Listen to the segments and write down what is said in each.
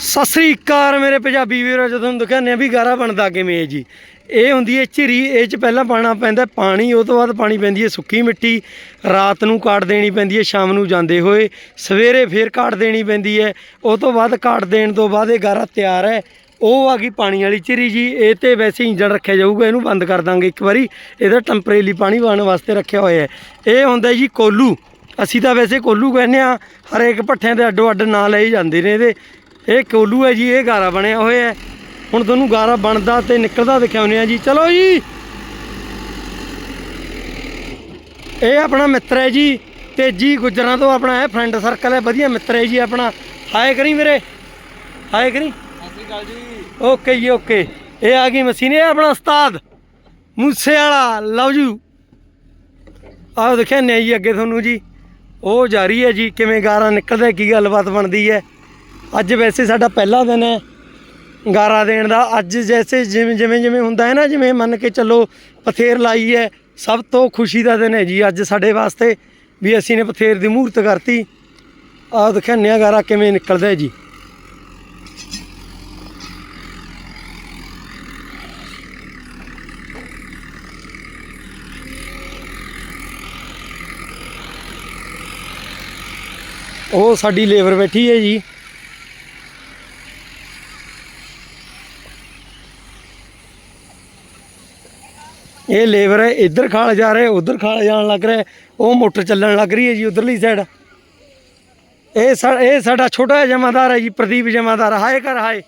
ਸਤਿ ਸ੍ਰੀ ਅਕਾਲ ਮੇਰੇ ਪੰਜਾਬੀ ਵੀਰੋ, ਜਦੋਂ ਤੁਹਾਨੂੰ ਦਿਖਾਉਂਦੇ ਆ ਵੀ ਗਾਰਾ ਬਣਦਾ ਕਿਵੇਂ ਹੈ ਜੀ। ਇਹ ਹੁੰਦੀ ਹੈ ਝਿਰੀ, ਇਹ ਚ ਪਹਿਲਾਂ ਪਾਣਾ ਪੈਂਦਾ ਪਾਣੀ, ਉਹ ਤੋਂ ਬਾਅਦ ਪਾਣੀ ਪੈਂਦੀ ਹੈ ਸੁੱਕੀ ਮਿੱਟੀ। ਰਾਤ ਨੂੰ ਕਾਟ ਦੇਣੀ ਪੈਂਦੀ ਹੈ, ਸ਼ਾਮ ਨੂੰ ਜਾਂਦੇ ਹੋਏ। ਸਵੇਰੇ ਫੇਰ ਕਾਟ ਦੇਣੀ ਪੈਂਦੀ ਹੈ। ਉਹ ਤੋਂ ਬਾਅਦ ਕਾਟ ਦੇਣ ਤੋਂ ਬਾਅਦ ਇਹ ਗਾਰਾ ਤਿਆਰ ਹੈ। ਉਹ ਆ ਗਈ ਪਾਣੀ ਵਾਲੀ ਝਿਰੀ ਜੀ। ਇਹ ਤੇ ਵੈਸੇ ਇੰਜਣ ਰੱਖਿਆ ਜਾਊਗਾ, ਇਹਨੂੰ ਬੰਦ ਕਰ ਦਾਂਗੇ ਇੱਕ ਵਾਰੀ। ਇਹਦਾ ਟੈਂਪਰੇਰੀ ਪਾਣੀ ਪਾਉਣ ਵਾਸਤੇ ਰੱਖਿਆ ਹੋਇਆ ਹੈ। ਇਹ ਹੁੰਦਾ ਜੀ ਕੋਲੂ। ਅਸੀਂ ਤਾਂ ਵੈਸੇ ਕੋਲੂ ਕਹਿੰਦੇ ਆ ਹਰੇਕ ਭੱਠਿਆਂ ਦੇ ਅੱਡੋ ਅੱਡ ਨਾਂ ਲਏ ਜਾਂਦੇ ਨੇ ਇਹਦੇ। ਇਹ ਕੋਲੂ ਹੈ ਜੀ, ਇਹ ਗਾਰਾ ਬਣਿਆ ਹੋਇਆ ਹੈ। ਹੁਣ ਤੁਹਾਨੂੰ ਗਾਰਾ ਬਣਦਾ ਤੇ ਨਿਕਲਦਾ ਦਿਖਾਉਂਦੇ ਆ ਜੀ। ਚਲੋ ਜੀ। ਇਹ ਆਪਣਾ ਮਿੱਤਰ ਹੈ ਜੀ, ਤੇ ਜੀ ਗੁੱਜਰਾਂ ਤੋਂ ਆਪਣਾ ਇਹ ਫਰੈਂਡ ਸਰਕਲ ਹੈ। ਵਧੀਆ ਮਿੱਤਰ ਹੈ ਜੀ ਆਪਣਾ। ਹਾਏ ਕਰੀ ਮੇਰੇ ਹਾਏ ਕਰੀ। ਸਤਿ ਸ਼੍ਰੀ ਅਕਾਲ ਜੀ ਓਕੇ ਜੀ, ਓਕੇ। ਇਹ ਆ ਗਈ ਮਸ਼ੀਨ, ਇਹ ਆਪਣਾ ਉਸਤਾਦ ਮੂਸੇ ਵਾਲਾ ਲਵ ਯੂ ਆਹ ਦੇਖਿਆ ਨਹੀਂ ਜੀ ਅੱਗੇ ਤੁਹਾਨੂੰ ਜੀ। ਉਹ ਜਾਰੀ ਹੈ ਜੀ, ਕਿਵੇਂ ਗਾਰਾ ਨਿਕਲਦਾ ਕੀ ਗੱਲਬਾਤ ਬਣਦੀ ਹੈ। ਅੱਜ ਵੈਸੇ ਸਾਡਾ ਪਹਿਲਾ ਦਿਨ ਹੈ। ਗਾਰਾ ਦੇਣ ਦਾ। ਅੱਜ ਜੈਸੇ ਜਿਵੇਂ ਜਿਵੇਂ ਜਿਵੇਂ ਹੁੰਦਾ ਹੈ ਨਾ, ਜਿਵੇਂ ਮੰਨ ਕੇ ਚੱਲੋ ਪਥੇਰ ਲਾਈ ਹੈ, ਸਭ ਤੋਂ ਖੁਸ਼ੀ ਦਾ ਦਿਨ ਹੈ ਜੀ ਅੱਜ ਸਾਡੇ ਵਾਸਤੇ ਵੀ ਅਸੀਂ ਨੇ ਪਥੇਰ ਦੀ ਮੂਰਤ ਕਰਤੀ। ਆਹ ਦਿਖਾਉਂਦੇ ਹਾਂ ਗਾਰਾ ਕਿਵੇਂ ਨਿਕਲਦਾ ਜੀ। ਉਹ ਸਾਡੀ ਲੇਬਰ ਬੈਠੀ ਹੈ ਜੀ। ਇਹ ਲੇਬਰ ਹੈ ਇੱਧਰ ਖਾਲ ਜਾ ਰਹੇ, ਉਧਰ ਖਾਲ ਜਾਣ ਲੱਗ ਰਿਹਾ, ਉਹ ਮੋਟਰ ਚੱਲਣ ਲੱਗ ਰਹੀ ਹੈ ਜੀ ਉਧਰਲੀ ਸਾਈਡ ਇਹ ਇਹ ਸਾਡਾ ਛੋਟਾ ਜਿਹਾ ਜਮਾਦਾਰ ਹੈ ਜੀ, ਪ੍ਰਦੀਪ ਜਮਾਦਾਰ, ਹਾਏ ਕਰ ਹਾਏ।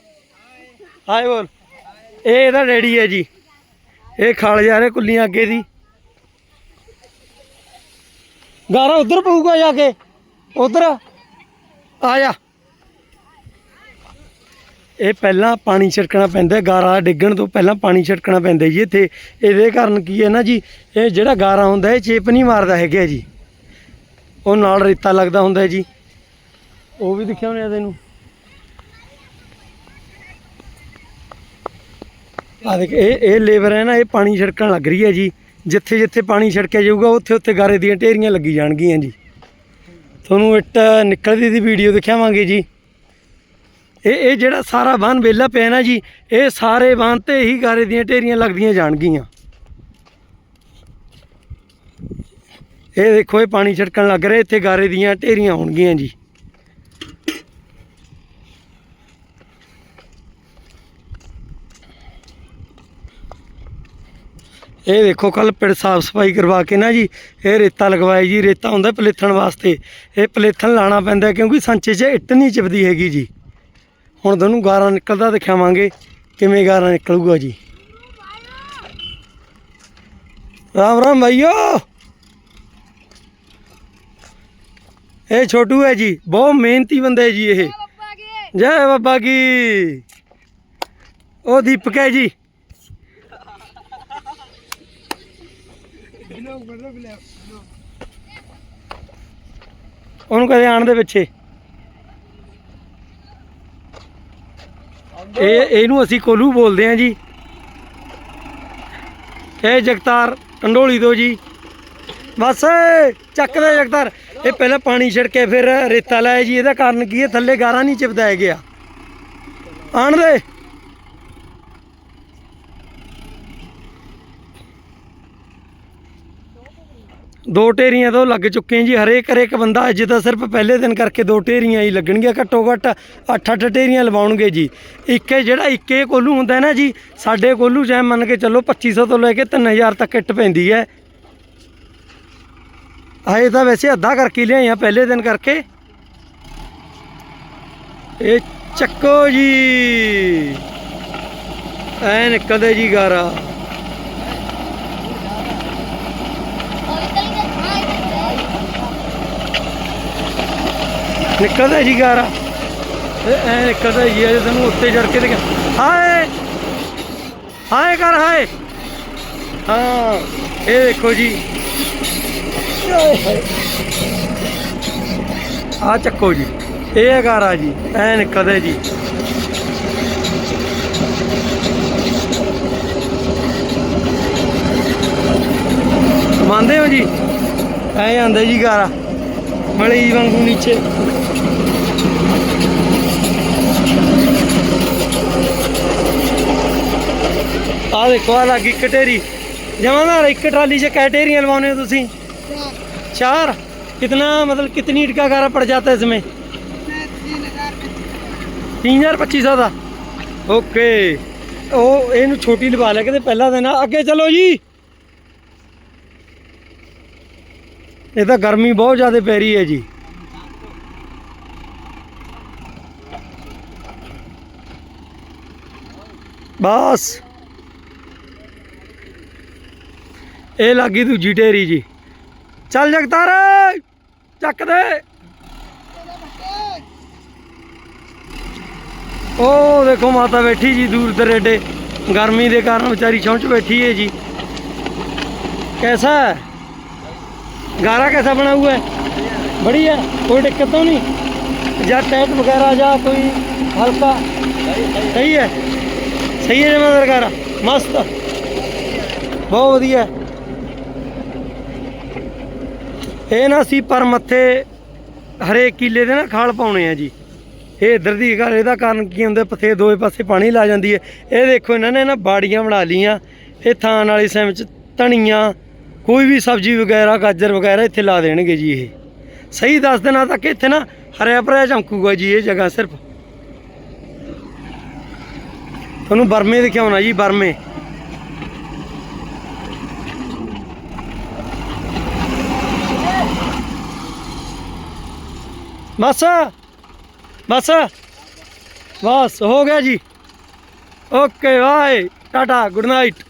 ਹਾਏ ਬੋਲ। ਇਹ ਇਹਦਾ ਡੈਡੀ ਹੈ ਜੀ। ਇਹ ਖਾਲ ਜਾ ਰਹੇ ਕੁੱਲੀਆਂ ਅੱਗੇ ਦੀ। ਗਾਰਾ ਉਧਰ ਪਊਗਾ ਜਾ ਕੇ। ਉਧਰ। ਆ ਜਾ। ਇਹ ਪਹਿਲਾਂ ਪਾਣੀ ਛਿੜਕਣਾ ਪੈਂਦਾ ਗਾਰਾ ਡਿੱਗਣ ਤੋਂ ਪਹਿਲਾਂ ਪਾਣੀ ਛਿੜਕਣਾ ਪੈਂਦਾ ਜੀ ਇੱਥੇ। ਇਹਦੇ ਕਾਰਨ ਕੀ ਹੈ ਨਾ ਜੀ, ਇਹ ਜਿਹੜਾ ਗਾਰਾ ਹੁੰਦਾ ਇਹ ਚੇਪ ਨਹੀਂ ਮਾਰਦਾ ਹੈਗਾ ਜੀ। ਉਹ ਨਾਲ ਰੇਤਾ ਲੱਗਦਾ ਹੁੰਦਾ ਜੀ। ਉਹ ਵੀ ਦਿਖਾਉਣੇ ਆ ਤੈਨੂੰ? ਆ ਦੇਖ, ਇਹ ਇਹ ਲੇਬਰ ਹੈ ਨਾ, ਇਹ ਪਾਣੀ ਛਿੜਕਣ ਲੱਗ ਰਹੀ ਹੈ ਜੀ। ਜਿੱਥੇ ਜਿੱਥੇ ਪਾਣੀ ਛਿੜਕਿਆ ਜਾਊਗਾ, ਉੱਥੇ ਉੱਥੇ ਗਾਰੇ ਦੀਆਂ ਢੇਰੀਆਂ ਲੱਗੀ ਜਾਣਗੀਆਂ ਜੀ। ਤੁਹਾਨੂੰ ਇੱਟ ਨਿਕਲਦੀ ਦੀ ਵੀਡੀਓ ਦਿਖਾਵਾਂਗੇ ਜੀ। ਇਹ ਇਹ ਜਿਹੜਾ ਸਾਰਾ ਬਾਨ ਵੇਲਾ ਪਿਆ ਨਾ ਜੀ, ਇਹ ਸਾਰੇ ਬਾਨ ਤੇ ਹੀ ਗਾਰੇ ਦੀਆਂ ਢੇਰੀਆਂ ਲੱਗਦੀਆਂ ਜਾਣਗੀਆਂ। ਇਹ ਦੇਖੋ, ਇਹ ਪਾਣੀ ਛਿੜਕਣ ਲੱਗ ਰਿਹਾ, ਇੱਥੇ ਗਾਰੇ ਦੀਆਂ ਢੇਰੀਆਂ ਹੋਣਗੀਆਂ ਜੀ। ਇਹ ਦੇਖੋ ਕੱਲ ਪਿੰਡ ਸਾਫ਼ ਸਫ਼ਾਈ ਕਰਵਾ ਕੇ ਨਾ ਜੀ, ਇਹ ਰੇਤਾ ਲਗਵਾਇਆ ਜੀ, ਰੇਤਾ ਹੁੰਦਾ ਪਲੇਥਣ ਵਾਸਤੇ। ਇਹ ਪਲੇਥਣ ਲਾਣਾ ਪੈਂਦਾ ਕਿਉਂਕਿ ਸੰਚੇ 'ਚ ਇੱਟ ਨਹੀਂ ਚਿਪਦੀ ਹੈਗੀ ਜੀ। ਹੁਣ ਤੁਹਾਨੂੰ ਗਾਰਾ ਨਿਕਲਦਾ ਦਿਖਾਵਾਂਗੇ ਕਿਵੇਂ ਗਾਰਾ ਨਿਕਲੂਗਾ ਜੀ। ਰਾਮ ਰਾਮ ਭਾਈਓ। ਇਹ ਛੋਟੂ ਹੈ ਜੀ ਬਹੁਤ ਮਿਹਨਤੀ ਬੰਦਾ ਜੀ ਇਹ। ਜੈ ਬਾਬਾ ਕੀ। ਉਹ ਦੀਪਕ ਹੈ ਜੀ। ਉਹਨੂੰ ਕਦੇ ਆਣ ਦੇ ਪਿੱਛੇ। ਇਹ ਇਹਨੂੰ ਅਸੀਂ ਕੋਲੂ ਬੋਲਦੇ ਹਾਂ ਜੀ। ਇਹ ਜਗਤਾਰ ਕੰਡੋਲੀ ਤੋਂ ਜੀ। ਬਸ, ਚੱਕਦਾ ਜਗਤਾਰ। ਇਹ ਪਹਿਲਾਂ ਪਾਣੀ ਛਿੜਕੇ ਫਿਰ ਰੇਤਾ ਲਾਇਆ ਜੀ। ਇਹਦਾ ਕਾਰਨ ਕੀ ਹੈ? ਥੱਲੇ ਗਾਰਾ ਨਹੀਂ ਚਿਪਦਾ ਹੈ ਗਿਆ ਆਣ ਦੇ। ਦੋ ਢੇਰੀਆਂ ਤੋਂ ਲੱਗ ਚੁੱਕੀਆਂ ਜੀ, ਹਰੇਕ ਹਰੇਕ ਬੰਦਾ ਅੱਜ ਤਾਂ ਸਿਰਫ ਪਹਿਲੇ ਦਿਨ ਕਰਕੇ ਦੋ ਢੇਰੀਆਂ ਹੀ ਲੱਗਣਗੀਆਂ, ਘੱਟੋ ਘੱਟ 8-8 ਢੇਰੀਆਂ ਲਵਾਉਣਗੇ ਜੀ। ਇੱਕੇ ਜਿਹੜਾ ਇੱਕੇ ਕੋਲੂ ਹੁੰਦਾ ਨਾ ਜੀ, ਸਾਡੇ ਕੋਲੂ ਚਾਹੇ ਮੰਨ ਕੇ ਚੱਲੋ 2500 ਤੋਂ ਲੈ ਕੇ 3000 ਤੱਕ ਇੱਟ ਪੈਂਦੀ ਹੈ। ਆਏ ਤਾਂ ਵੈਸੇ ਅੱਧਾ ਕਰਕੇ ਲਿਆਏ ਆ ਪਹਿਲੇ ਦਿਨ ਕਰਕੇ। ਇਹ ਚੱਕੋ ਜੀ। ਐ ਨਿਕਲਦੇ ਜੀ ਗਾਰਾ। ਨਿਕਲਦਾ ਜੀ ਗਾਰਾ। ਇਹ ਐ ਨਿਕਲਦਾ ਜੀ, ਇਹ ਤੈਨੂੰ ਉੱਤੇ ਚੜ ਕੇ ਤੇ ਹਾਏ! ਹਾਏ ਕਰ ਹਾਏ! ਹਾਂ, ਇਹ ਦੇਖੋ ਜੀ। ਆ ਚੱਕੋ ਜੀ। ਇਹ ਹੈ ਗਾਰਾ ਜੀ। ਐ ਨਿਕਲਦਾ ਜੀ। ਮੰਨਦੇ ਹੋ ਜੀ? ਐ ਆਂਦਾ ਜੀ ਗਾਰਾ। ਮਲੀ ਵਾਂਗੂ ਨੀਚੇ। ਦੇਖੋ ਆ ਲੱਗੀ ਇੱਕ ਢੇਰੀ ਜਮਾਂ ਨਾ ਇੱਕ ਟਰਾਲੀ 'ਚ ਕੈ ਢੇਰੀਆਂ ਲਵਾਉਨੇ हो ਤੁਸੀਂ चार कितना मतलब कितनी ईट का गारा पड़ जाता है इसमें तीन हजार पच्चीस सौ का ओके ਉਹ ਇਹਨੂੰ ਛੋਟੀ ਲਵਾ ਲਿਆ ਕਿਤੇ ਪਹਿਲਾ ਦਿਨ ਆ ਅੱਗੇ ਚਲੋ ਜੀ ਇਹ ਤਾਂ ਗਰਮੀ ਬਹੁਤ ਜ਼ਿਆਦਾ ਪੈ ਰਹੀ ਹੈ ਜੀ ਇਹ ਲੱਗੀ ਦੂਜੀ ਢੇਰੀ ਜੀ ਚੱਲ ਜਗਤਾਰ ਚੱਕ ਦੇ ਉਹ ਦੇਖੋ ਮਾਤਾ ਬੈਠੀ ਜੀ ਦੂਰ ਦਰੇਡੇ ਗਰਮੀ ਦੇ ਕਾਰਨ ਵਿਚਾਰੀ ਛੌਂਚ ਬੈਠੀ ਹੈ ਜੀ कैसा है गारा कैसा बना हुआ है बढ़िया कोई दिक्कत तो नहीं या टाइट वगैरह या कोई हल्का सही है सही है जमादार गारा मस्त बहुत ਵਧੀਆ ਇਹ ਨਾ ਅਸੀਂ ਪਰ ਮੱਥੇ ਹਰੇਕ ਕਿੱਲੇ ਦੇ ਨਾ ਖਾਲ ਪਾਉਣੇ ਆ ਜੀ। ਇਹ ਇਧਰ ਦੀ ਘਰ ਇਹਦਾ ਕਾਰਨ ਕੀ ਹੁੰਦਾ? ਪਥੇ ਦੋਵੇਂ ਪਾਸੇ ਪਾਣੀ ਲਾ ਜਾਂਦੀ ਹੈ ਇਹ ਦੇਖੋ, ਇਹਨਾਂ ਨੇ ਨਾ ਬਾੜੀਆਂ ਬਣਾ ਲੀਆਂ ਇਹ ਥਾਂ ਵਾਲੀ ਸੈਮ ਚ ਧਣੀਆਂ ਕੋਈ ਵੀ ਸਬਜ਼ੀ ਵਗੈਰਾ, ਗਾਜਰ ਵਗੈਰਾ ਇੱਥੇ ਲਾ ਦੇਣਗੇ ਜੀ ਇਹ। ਸਹੀ ਦੱਸ ਦੇਣਾ ਤੱਕ ਇੱਥੇ ਨਾ ਹਰਿਆ ਭਰਿਆ ਚਮਕੂਗਾ ਜੀ ਇਹ ਜਗ੍ਹਾ ਸਿਰਫ। ਤੁਹਾਨੂੰ ਬਰਮੇ ਦਿਖਾਉਣਾ ਜੀ, ਬਰਮੇ। ਬਸ ਬਸ ਬਸ ਹੋ ਗਿਆ ਜੀ। Okay bye. Tata good night.